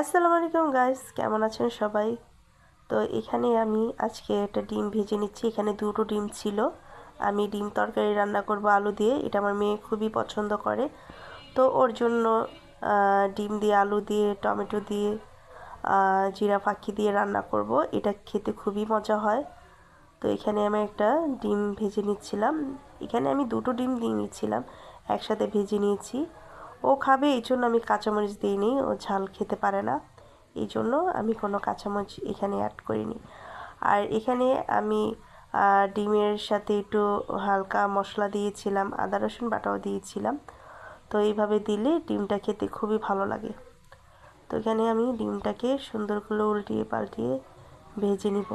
আসসালামু আলাইকুম গাইস, কেমন আছেন সবাই? তো এখানে আমি আজকে একটা ডিম ভেজে নিচ্ছি। এখানে দুটো ডিম ছিল। আমি ডিম তরকারি রান্না করব আলু দিয়ে। এটা আমার মেয়ে খুবই পছন্দ করে। তো ওর জন্য ডিম দিয়ে আলু দিয়ে, টমেটো দিয়ে জিরা ফাঁকি দিয়ে রান্না করব। এটা খেতে খুবই মজা হয়। তো এখানে আমি একটা ডিম ভেজে নিচ্ছিলাম। এখানে আমি দুটো ডিম দিয়ে নিচ্ছিলাম। একসাথে ভেজে নিয়েছি। ও খাবে, এই জন্য আমি কাঁচামরিচ দিইনি, ও ঝাল খেতে পারে না। এই জন্য আমি কোনো কাঁচামরিচ এখানে অ্যাড করিনি। আর এখানে আমি ডিমের সাথে একটু হালকা মশলা দিয়েছিলাম, আদা, রসুন বাটাও দিয়েছিলাম। তো এইভাবে দিলে ডিমটা খেতে খুবই ভালো লাগে। তো এখানে আমি ডিমটাকে সুন্দর করে উল্টিয়ে পাল্টিয়ে ভেজে নিব।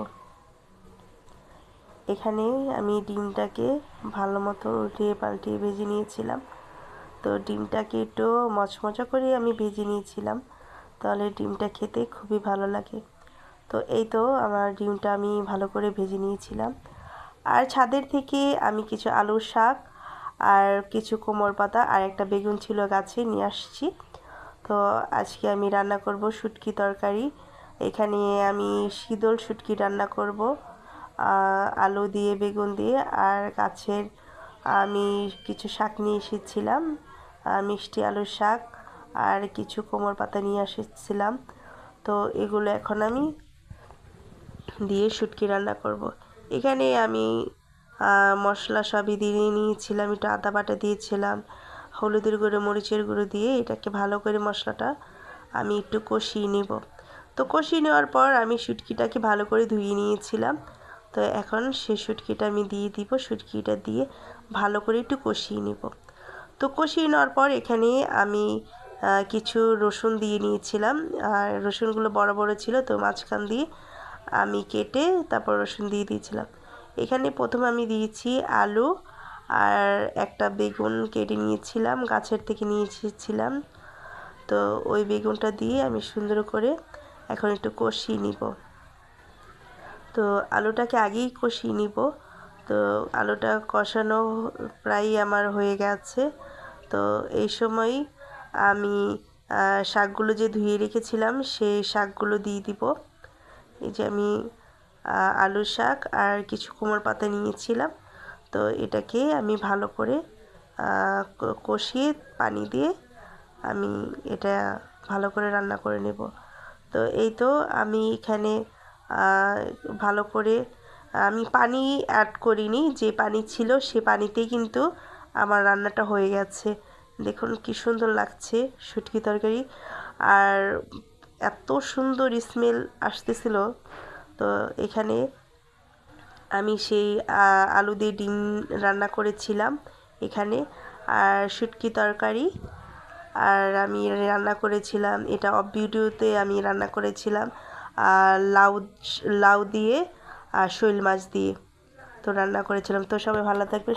এখানে আমি ডিমটাকে ভালো মতো উল্টিয়ে পাল্টিয়ে ভেজে নিয়েছিলাম। তো ডিমটাকে একটু মচমচা করে আমি ভেজে নিয়েছিলাম। তাহলে ডিমটা খেতে খুবই ভালো লাগে। তো এই তো আমার ডিমটা আমি ভালো করে ভেজে নিয়েছিলাম। আর ছাদের থেকে আমি কিছু আলুর শাক আর কিছু কোমর পাতা আর একটা বেগুন ছিল গাছে নিয়ে আসছি। তো আজকে আমি রান্না করব শুটকি তরকারি। এখানে আমি শীতল শুটকি রান্না করব আলু দিয়ে, বেগুন দিয়ে। আর গাছের আমি কিছু শাক নিয়ে এসেছিলাম। মিষ্টি আলুর শাক আর কিছু কোমর পাতা নিয়ে এসেছিলাম তো এগুলো এখন আমি দিয়ে শুটকি রান্না করব। এখানে আমি মশলা সবই দিয়ে নিয়েছিলাম, একটু আদা বাটা দিয়েছিলাম, হলুদের গুঁড়ো, মরিচের গুঁড়ো দিয়ে এটাকে ভালো করে মশলাটা আমি একটু কষিয়ে নেব। তো কষিয়ে নেওয়ার পর আমি শুটকিটাকে ভালো করে ধুয়ে নিয়েছিলাম। তো এখন সে শুটকিটা আমি দিয়ে দিব, শুটকিটা দিয়ে ভালো করে একটু কষিয়ে নেব। তো কষিয়ে নেওয়ার পর এখানে আমি কিছু রসুন দিয়ে নিয়েছিলাম। আর রসুনগুলো বড় বড় ছিল, তো মাঝখান দিয়ে আমি কেটে তারপর রসুন দিয়ে দিয়েছিলাম। এখানে প্রথম আমি দিয়েছি আলু আর একটা বেগুন কেটে নিয়েছিলাম, গাছের থেকে নিয়ে এসেছিলাম তো ওই বেগুনটা দিয়ে আমি সুন্দর করে এখন একটু কষিয়ে নিব। তো আলুটাকে আগেই কষিয়ে নিব। তো আলুটা কষানো প্রায় আমার হয়ে গেছে। তো এই সময় আমি শাকগুলো যে ধুয়ে রেখেছিলাম সেই শাকগুলো দিয়ে দিব। এই যে আমি আলু শাক আর কিছু কুমড়ো পাতা নিয়েছিলাম। তো এটাকে আমি ভালো করে কষিয়ে পানি দিয়ে আমি এটা ভালো করে রান্না করে নেব। তো এই তো আমি এখানে ভালো করে আমি পানি অ্যাড করিনি, যে পানি ছিল সে পানিতেই কিন্তু আমার রান্নাটা হয়ে গেছে। দেখুন কি সুন্দর লাগছে শুটকি তরকারি। আর এত সুন্দর স্মেল আসতেছিল। তো এখানে আমি সেই আলু দিয়ে ডিম রান্না করেছিলাম এখানে। আর শুটকি তরকারি, আর আমি রান্না করেছিলাম, এটা অফ ভিডিওতে আমি রান্না করেছিলাম। আর লাউ লাউ দিয়ে আর শৈল মাছ দিয়ে তো রান্না করেছিলাম। তো সবাই ভালো থাকবে